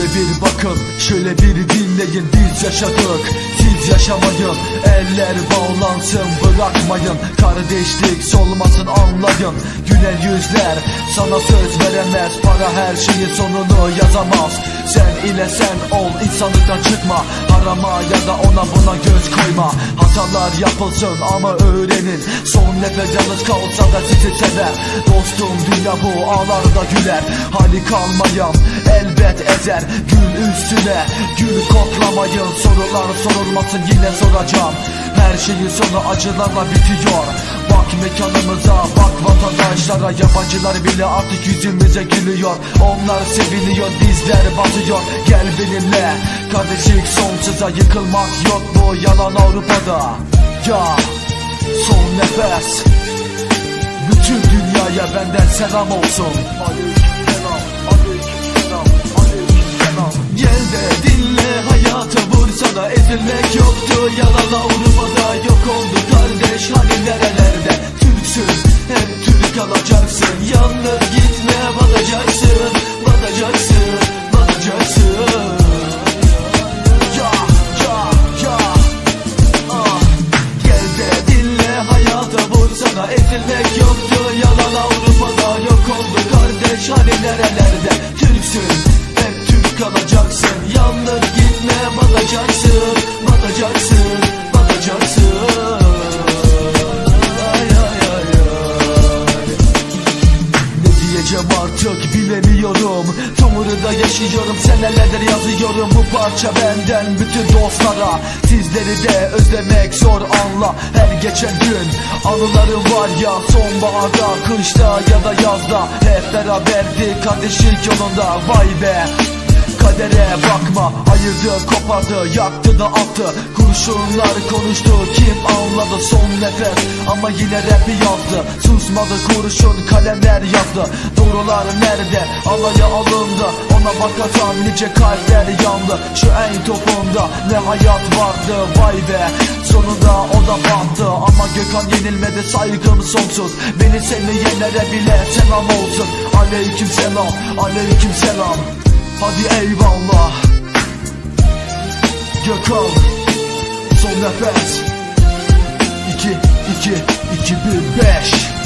Şöyle bir bakın, şöyle bir dinleyin. Biz yaşadık, siz yaşamayın. Eller bağlansın, bırakmayın. Kardeşlik solmasın anlayın. Gülen yüzler sana söz veremez. Para her şeyin sonunu yazamaz Sen ile sen ol, insanlıktan çıkma. Harama ya da ona buna göz koyma. Hatalar yapılsın ama öğrenin. Son nefes yalnız kalsa da sizi sever. Dostum dünya bu ağlarda güler. Hali kalmayan elbet ezer. Gül üstüne gül koklamayın. Sorular sorulmasın yine soracağım Her şeyin sonu acılarla bitiyor. Bak mekanımıza bak vatandaşlara. Yabancılar bile artık yüzümüze gülüyor. Onlar seviniyor bizler batıyor. Gel benimle. Kardeşlik sonsuza Yıkılmak yok bu yalan Avrupa'da. Ya son nefes. Bütün dünyaya benden selam olsun. Aleykümselam, aleykümselam, aleykümselam. Gel de dinle hayatı vursana Ezilmek yoktu vursana Ezilmek yoktu yalan Avrupa'da Yok oldu kardeş. Hani nerelerde Türksün hep Türk kalacaksın. Yalnız gitme batacaksın Batacaksın Batacaksın. Diyeceğim artık bilemiyorum. Tomur'da yaşıyorum senelerdir yazıyorum. Bu parça benden bütün dostlara. Sizleri de özlemek zor anla geçen gün anılarım var ya Sonbaharda, kışta ya da yazda Hep beraberdik kardeşlik yolunda Vay be Kadere bakma ayırdı kopardı yaktı da attı Kurşunlar konuştu. Kim anladı? Son nefes. Ama yine rapi yazdı. Susmadı kurşun kalemler yazdı. Doğrular nerede? Alaya alındı. Ona bakatan nice kalpler yandı. Şu en topunda ne hayat vardı? Vay be! Sonunda o da battı. Ama Gökhan yenilmedi. Saygım sonsuz. Beni seni yenere bile selam olsun. Aleyküm selam aleyküm selam. Hadi eyvallah. Gökhan Son nefes. 2 2 2 1 5